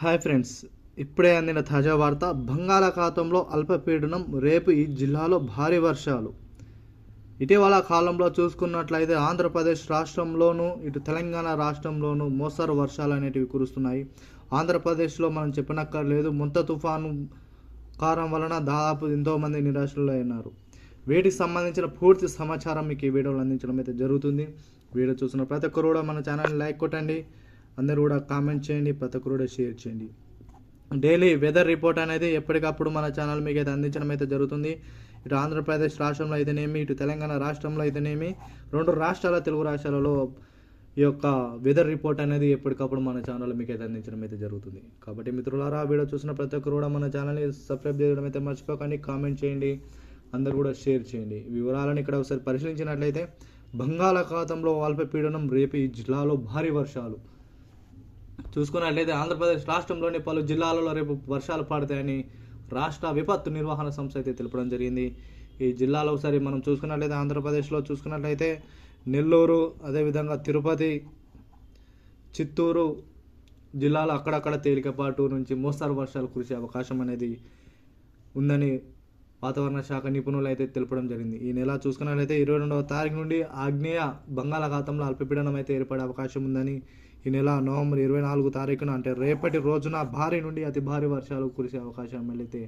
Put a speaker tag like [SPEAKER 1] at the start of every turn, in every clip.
[SPEAKER 1] Hi friends ఇప్పుడే అందిన తాజా వార్త బంగాళాఖాతంలో అల్పపీడనం రేపు ఈ జిల్లాలో భారీ వర్షాలు. ఇటీవల కాలంలో చూసుకున్నట్లయితే ఆంధ్రప్రదేశ్ రాష్ట్రంలోనూ ఇటు తెలంగాణ రాష్ట్రంలోనూ మోస్తరు వర్షాలు అనేటివి కురుస్తున్నాయి. ఆంధ్రప్రదేశ్లో మనం చెప్పనక్కర్లేదు ముంత తుఫాను కారణం వలన దాదాపు ఎంతోమంది నిరాశలు అయినారు వీటికి సంబంధించిన పూర్తి సమాచారం మీకు ఈ వీడియోలో అందించడం అయితే జరుగుతుంది. వీడియో చూసిన ప్రతి ఒక్కరు కూడా మన ఛానల్ని లైక్ కొట్టండి. అందరూ కూడా కామెంట్ చేయండి ప్రతి ఒక్కరు కూడా షేర్ చేయండి. డైలీ వెదర్ రిపోర్ట్ అనేది ఎప్పటికప్పుడు మన ఛానల్ మీకు అయితే అందించడం అయితే జరుగుతుంది. ఇటు ఆంధ్రప్రదేశ్ రాష్ట్రంలో అయితేనేమి ఇటు తెలంగాణ రాష్ట్రంలో అయితేనేమి రెండు రాష్ట్రాల తెలుగు రాష్ట్రాలలో ఈ యొక్క వెదర్ రిపోర్ట్ అనేది ఎప్పటికప్పుడు మన ఛానల్ మీకు అయితే అందించడం అయితే జరుగుతుంది. కాబట్టి మిత్రులారా వీడియో చూసిన ప్రతి ఒక్కరు కూడా మన ఛానల్ని సబ్స్క్రైబ్ చేయడం అయితే మర్చిపోకండి కామెంట్ చేయండి అందరూ కూడా షేర్ చేయండి. వివరాలను ఇక్కడ ఒకసారి పరిశీలించినట్లయితే బంగాళాఖాతంలో అల్పపీడనం రేపు ఈ జిల్లాలో భారీ వర్షాలు. చూసుకున్నట్లయితే ఆంధ్రప్రదేశ్ రాష్ట్రంలోని పలు జిల్లాలలో రేపు వర్షాలు పడతాయని రాష్ట్ర విపత్తు నిర్వహణ సంస్థ అయితే తెలపడం జరిగింది. ఈ జిల్లాలో ఒకసారి మనం చూసుకున్నట్లయితే ఆంధ్రప్రదేశ్లో చూసుకున్నట్లయితే నెల్లూరు అదేవిధంగా తిరుపతి చిత్తూరు జిల్లాలో అక్కడక్కడ తేలికపాటు నుంచి మోస్తరు వర్షాలు కురిసే అవకాశం అనేది ఉందని వాతావరణ శాఖ నిపుణులు అయితే తెలపడం జరిగింది. ఈ నెల చూసుకున్నట్లయితే ఇరవై రెండవ తారీఖు నుండి ఆగ్నేయ బంగాళాఖాతంలో అల్పపీడనం అయితే ఏర్పడే అవకాశం ఉందని ఈ నెల నవంబర్ ఇరవై నాలుగు తారీఖున అంటే రేపటి రోజున భారీ నుండి అతి భారీ వర్షాలు కురిసే అవకాశం అయితే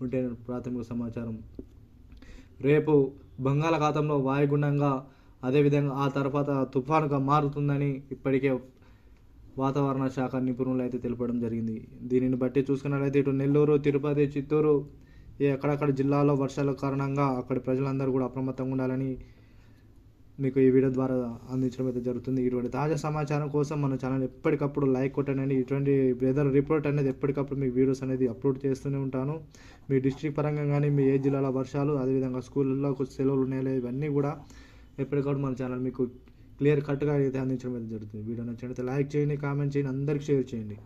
[SPEAKER 1] ఉంటే ప్రాథమిక సమాచారం. రేపు బంగాళాఖాతంలో వాయుగుండంగా అదేవిధంగా ఆ తర్వాత తుఫానుగా మారుతుందని ఇప్పటికే వాతావరణ శాఖ నిపుణులు అయితే తెలపడం జరిగింది. దీనిని బట్టి చూసుకున్నట్లయితే ఇటు నెల్లూరు తిరుపతి చిత్తూరు ఈ అక్కడక్కడ జిల్లాలో వర్షాల కారణంగా అక్కడి ప్రజలందరూ కూడా అప్రమత్తంగా ఉండాలని మీకు ఈ వీడియో ద్వారా అందించడం అయితే జరుగుతుంది. ఇటువంటి తాజా సమాచారం కోసం మన ఛానల్ ఎప్పటికప్పుడు లైక్ కొట్టండి. ఇటువంటి వెదర్ రిపోర్ట్ అనేది ఎప్పటికప్పుడు మీకు వీడియోస్ అనేది అప్లోడ్ చేస్తూనే ఉంటాను. మీ డిస్ట్రిక్ట్ పరంగా కానీ మీ ఏ జిల్లాల వర్షాలు అదేవిధంగా స్కూళ్ళలో సెలవులు ఉన్నాయో ఇవన్నీ కూడా ఎప్పటికప్పుడు మన ఛానల్ మీకు క్లియర్ కట్గా అయితే అందించడం అయితే జరుగుతుంది. వీడియో నచ్చినట్లయితే లైక్ చేయండి కామెంట్ చేయండి అందరికి షేర్ చేయండి.